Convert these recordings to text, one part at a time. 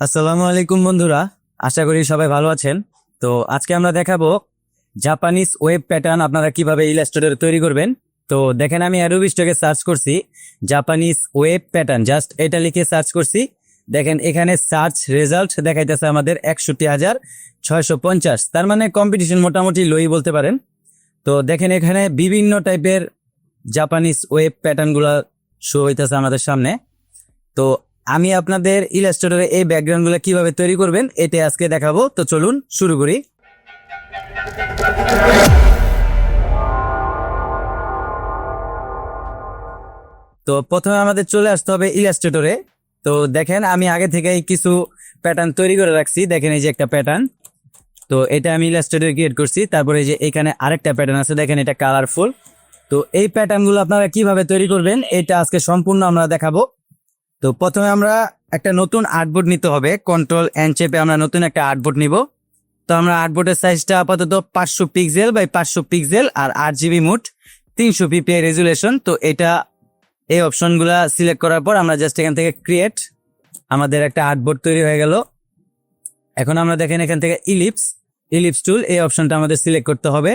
আসসালামু আলাইকুম বন্ধুরা, আশা করি সবাই ভালো আছেন। তো আজকে আমরা দেখাবো জাপানিজ ওয়েব প্যাটার্ন আপনারা কীভাবে ইলাস্ট্রেটরে তৈরি করবেন। তো দেখেন আমি অ্যাডোবি স্টকে সার্চ করছি জাপানিজ ওয়েব প্যাটার্ন জাস্ট এটা লিখে সার্চ করছি। দেখেন এখানে সার্চ রেজাল্ট দেখাইতেছে আমাদের একষট্টি হাজার ছয়শো পঞ্চাশ। তার মানে কম্পিটিশন মোটামুটি লই বলতে পারেন। তো দেখেন এখানে বিভিন্ন টাইপের জাপানিজ ওয়েব প্যাটার্নগুলো শো হইতেছে আমাদের সামনে। তো আমি আপনাদের ইলাস্ট্রেটরে এই ব্যাকগ্রাউন্ডগুলো কীভাবে তৈরি করবেন এটা আজকে দেখাবো। তো চলুন শুরু করি। তো প্রথমে আমাদের চলে আসতে হবে ইলাস্ট্রেটরে তো দেখেন, আমি আগে থেকেই কিছু প্যাটার্ন তৈরি করে রাখছি। দেখেন এই যে একটা প্যাটার্ন তো এটা আমি ইলাস্ট্রেটরে ক্রিয়েট করছি। তারপরে এই যে এখানে আরেকটা প্যাটার্ন আছে, দেখেন এটা কালারফুল তো এই প্যাটার্নগুলো আপনারা কীভাবে তৈরি করবেন, এটা আজকে সম্পূর্ণ আমরা দেখাবো। তো প্রথমে আমরা একটা নতুন আর্টবোর্ড নিতে হবে। কন্ট্রোল এন চেপে আমরা নতুন একটা আর্টবোর্ড নিব। তো আমরা আর্টবোর্ডের সাইজটা আপাতত পাঁচশো পিক্সেল বাই পাঁচশো পিক্সেল আর আট জিবি মুট তিনশো পিপিআই রেজুলেশন তো এটা, এই অপশনগুলা সিলেক্ট করার পর আমরা জাস্ট এখান থেকে ক্রিয়েট আমাদের একটা আর্টবোর্ড তৈরি হয়ে গেল। এখন আমরা দেখেন এখান থেকে ইলিপস ইলিপস টুল এই অপশনটা আমাদের সিলেক্ট করতে হবে।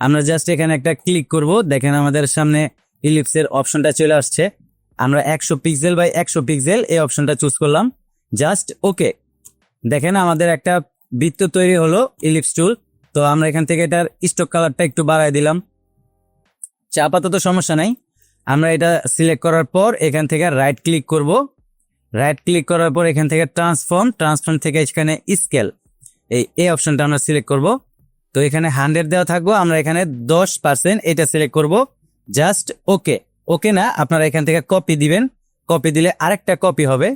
আমরা জাস্ট এখানে একটা ক্লিক করব। দেখেন আমাদের সামনে ইলিপসের অপশনটা চলে আসছে। আমরা একশো পিক্সেল বাই একশো পিক্সেল এই অপশনটা চুজ করলাম। জাস্ট ওকে দেখেন আমাদের একটা বৃত্ত তৈরি হলো ইলিপস টুল তো আমরা এখান থেকে এটার স্টক কালারটা একটু বাড়াই দিলাম। আপাতত সমস্যা নাই। আমরা এটা সিলেক্ট করার পর এখান থেকে রাইট ক্লিক করব। রাইট ক্লিক করার পর এখান থেকে ট্রান্সফর্ম ট্রান্সফর্ম থেকে এখানে স্কেল এই এই অপশনটা আমরা সিলেক্ট করব। তো এখানে হান্ড্রেড দেওয়া থাকব। আমরা এখানে দশ পার্সেন্ট এটা সিলেক্ট করব। জাস্ট ওকে ওকে না আপনারা এখান থেকে কপি দিবেন। কপি দিলে আরেকটা কপি হবে।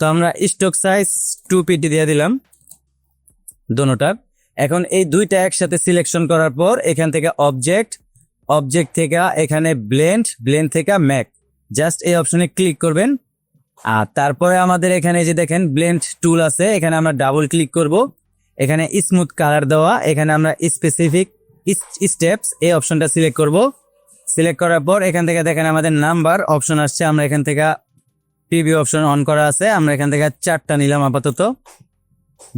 তো আমরা স্টক সাইজ টু পিটি দিয়ে দিলাম দোনোটার। এখন এই দুইটা একসাথে সিলেকশন করার পর এখান থেকে অবজেক্ট অবজেক্ট থেকে এখানে ব্লেন্ড ব্লেন্ড থেকে ম্যাক জাস্ট এই অপশনে ক্লিক করবেন। আর তারপরে আমাদের এখানে যে দেখেন ব্লেন্ড টুল আছে, এখানে আমরা ডাবল ক্লিক করব। এখানে স্মুথ কালার দেওয়া, এখানে আমরা স্পেসিফিক স্টেপস এই অপশনটা সিলেক্ট করব। সিলেক্ট করার পর এখান থেকে দেখেন আমাদের নাম্বার অপশন আসছে, আমরা এখান থেকে টিভি অপশন অন করা আছে, আমরা এখান থেকে চারটা নিলাম আপাতত।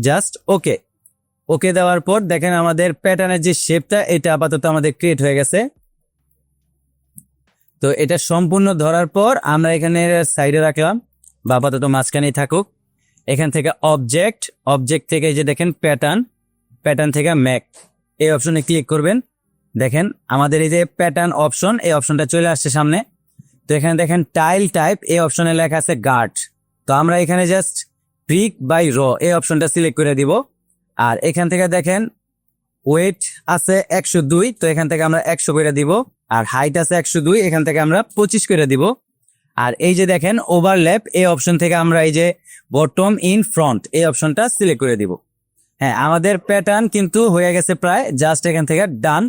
জাস্ট ওকে ওকে দেওয়ার পর দেখেন আমাদের প্যাটার্নের যে শেপটা এটা আপাতত আমাদের ক্রিয়েট হয়ে গেছে। তো এটা সম্পূর্ণ ধরার পর আমরা এখানে সাইডে রাখলাম, বা আপাতত মাঝখানেই থাকুক। এখান থেকে অবজেক্ট অবজেক্ট থেকে যে দেখেন প্যাটার্ন প্যাটার্ন থেকে ম্যাক এই অপশনে ক্লিক করবেন। দেখেন, আমাদের এই যে প্যাটার্ন অপশন এই অপশনটা চলে আসছে সামনে। তো এখানে দেখেন টাইল টাইপ এই অপশনে লেখা আছে গার্ড তো আমরা এখানে জাস্ট ব্রিক বাই র এই অপশনটা সিলেক্ট করে দিব। আর এখান থেকে দেখেন ওয়েট আছে একশো দুই, তো এখান থেকে আমরা একশো করে দিব। আর হাইট আছে একশো দুই, এখান থেকে আমরা পঁচিশ করে দিব। আর এই যে দেখেন ওভারল্যাপ এই অপশন থেকে আমরা এই যে বটম ইন ফ্রন্ট এই অপশনটা সিলেক্ট করে দিব। হ্যাঁ আমাদের প্যাটার্ন কিন্তু হয়ে গেছে প্রায় জাস্ট এখান থেকে ডান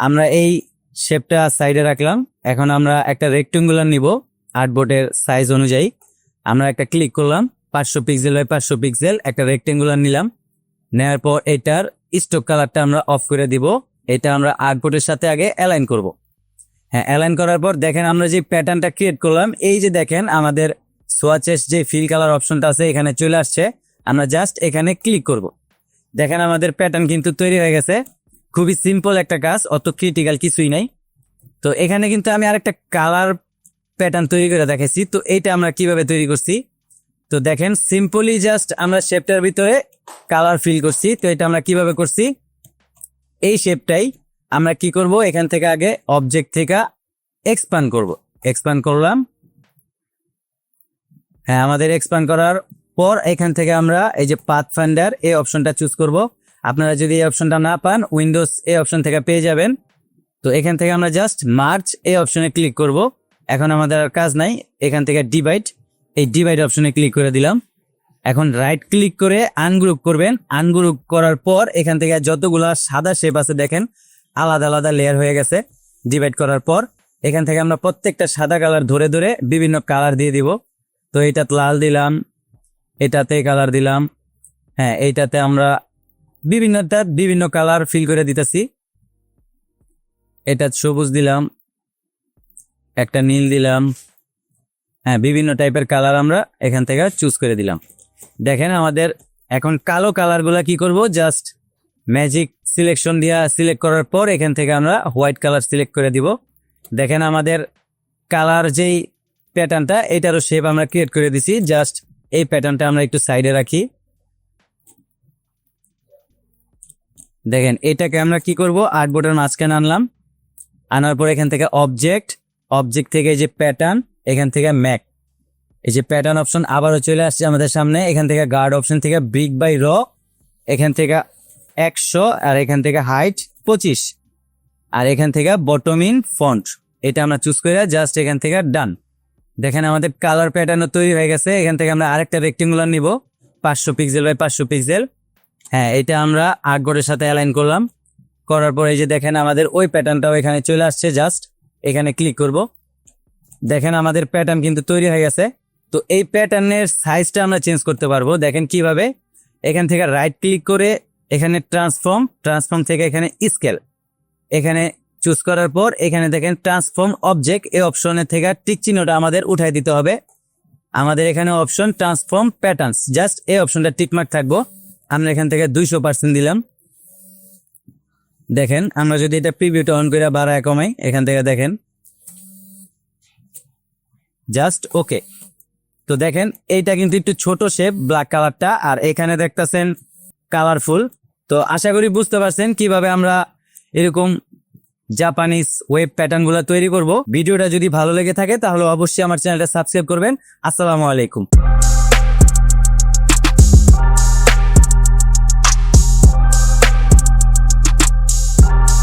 আমরা এই শেপটা সাইডে রাখলাম। এখন আমরা একটা রেক্টেঙ্গুলার নিব আর্টবোর্ডের সাইজ অনুযায়ী। আমরা একটা ক্লিক করলাম, পাঁচশো পিক্সেল বাই পাঁচশো পিক্সেল একটা রেক্টেঙ্গুলার নিলাম। নেওয়ার পর এটার স্টক কালারটা আমরা অফ করে দিব। এটা আমরা আর্টবোর্ডের সাথে আগে অ্যালাইন করব। হ্যাঁ অ্যালাইন করার পর দেখেন আমরা যে প্যাটার্নটা ক্রিয়েট করলাম, এই যে দেখেন আমাদের সোয়াচেস যে ফিল কালার অপশনটা আছে, এখানে চলে আসছে। আমরা জাস্ট এখানে ক্লিক করব। দেখেন আমাদের প্যাটার্ন কিন্তু তৈরি হয়ে গেছে। খুবই সিম্পল একটা কাজ, অত ক্রিটিক্যাল কিছুই নাই। তো এখানে কিন্তু আমি আরেকটা কালার প্যাটার্ন তৈরি করে দেখাইছি। তো এইটা আমরা কীভাবে তৈরি করছি? তো দেখেন সিম্পলি জাস্ট আমরা শেপটার ভিতরে কালার ফিল করছি। তো এটা আমরা কীভাবে করছি? এই শেপটাই আমরা কি করব? এখান থেকে আগে অবজেক্ট থেকে এক্সপান্ড করব। এক্সপান্ড করলাম। হ্যাঁ আমাদের এক্সপান্ড করার পর এখান থেকে আমরা এই যে পাথ ফান্ডার এই অপশনটা চুজ করব। আপনারা যদি এই অপশনটা না পান উইন্ডোজ এই অপশন থেকে পেয়ে যাবেন। তো এখান থেকে আমরা জাস্ট মার্চ এই অপশনে ক্লিক করব। এখন আমাদের আর কাজ নাই। এখান থেকে ডিভাইড এই ডিভাইড অপশনে ক্লিক করে দিলাম। এখন রাইট ক্লিক করে আনগ্রুপ করবেন। আনগ্রুপ করার পর এখান থেকে যতগুলা সাদা শেপ আছে দেখেন, আলাদা আলাদা লেয়ার হয়ে গেছে। ডিভাইড করার পর এখান থেকে আমরা প্রত্যেকটা সাদা কালার ধরে ধরে বিভিন্ন কালার দিয়ে দিব। তো এটাতে লাল দিলাম, এটাতে কালার দিলাম। হ্যাঁ এইটাতে আমরা বিভিন্নটা বিভিন্ন কালার ফিল করে দিতেছি। এটা সবুজ দিলাম, একটা নীল দিলাম হ্যাঁ বিভিন্ন টাইপের কালার আমরা এখান থেকে চুজ করে দিলাম। দেখেন আমাদের এখন কালো কালারগুলা কি করব? জাস্ট ম্যাজিক সিলেকশন দিয়া সিলেক্ট করার পর এখান থেকে আমরা হোয়াইট কালার সিলেক্ট করে দিব। দেখেন আমাদের কালার যেই প্যাটার্নটা এটারও শেপ আমরা ক্রিয়েট করে দিছি। জাস্ট এই প্যাটার্নটা আমরা একটু সাইডে রাখি। দেখেন, এটাকে আমরা কি করব? আর্টবোর্ডের মাঝখানে আনলাম। আনার পর এখান থেকে অবজেক্ট অবজেক্ট থেকে এই যে প্যাটার্ন এখান থেকে ম্যাক এই যে প্যাটার্ন অপশন আবারও চলে আসছে আমাদের সামনে। এখান থেকে গার্ড অপশন থেকে ব্রিক বাই র এখান থেকে একশো আর এখান থেকে হাইট পঁচিশ। আর এখান থেকে বটম ইন ফন্ট এটা আমরা চুজ করে জাস্ট এখান থেকে ডান দেখেন আমাদের কালার প্যাটার্নও তৈরি হয়ে গেছে। এখান থেকে আমরা আরেকটা রেক্টেঙ্গুলার নিব। পাঁচশো পিক্সেল বাই পাঁচশো পিক্সেল হ্যাঁ এটা আমরা আর্টবোর্ডের সাথে অ্যালাইন করলাম। করার পরে এই যে দেখেন আমাদের ওই প্যাটার্নটাও এখানে চলে আসছে জাস্ট এখানে ক্লিক করব। দেখেন আমাদের প্যাটার্ন কিন্তু তৈরি হয়ে গেছে। তো এই প্যাটার্নের সাইজটা আমরা চেঞ্জ করতে পারব। দেখেন কীভাবে? এখান থেকে রাইট ক্লিক করে এখানে ট্রান্সফর্ম ট্রান্সফর্ম থেকে এখানে স্কেল এখানে চুজ করার পর এখানে দেখেন ট্রান্সফর্ম অবজেক্ট এই অপশনের থেকে টিক চিহ্নটা আমাদের উঠাই দিতে হবে। আমাদের এখানে অপশন ট্রান্সফর্ম প্যাটার্নস জাস্ট এই অপশনটা টিকমার্ক থাকব। আমরা এখান থেকে দুইশো পার্সেন্ট দিলাম। দেখেন, আমরা যদি এটা প্রিভিউটা অন করে বাড়ায় কমাই, এখান থেকে দেখেন। জাস্ট ওকে তো দেখেন, এইটা কিন্তু একটু ছোট শেপ ব্ল্যাক কালারটা আর এখানে দেখতেছেন কালারফুল তো আশা করি বুঝতে পারছেন কীভাবে আমরা এরকম জাপানিজ ওয়েব প্যাটার্নগুলো তৈরি করব। ভিডিওটা যদি ভালো লেগে থাকে, তাহলে অবশ্যই আমার চ্যানেলটা সাবস্ক্রাইব করবেন। আসসালামু আলাইকুম।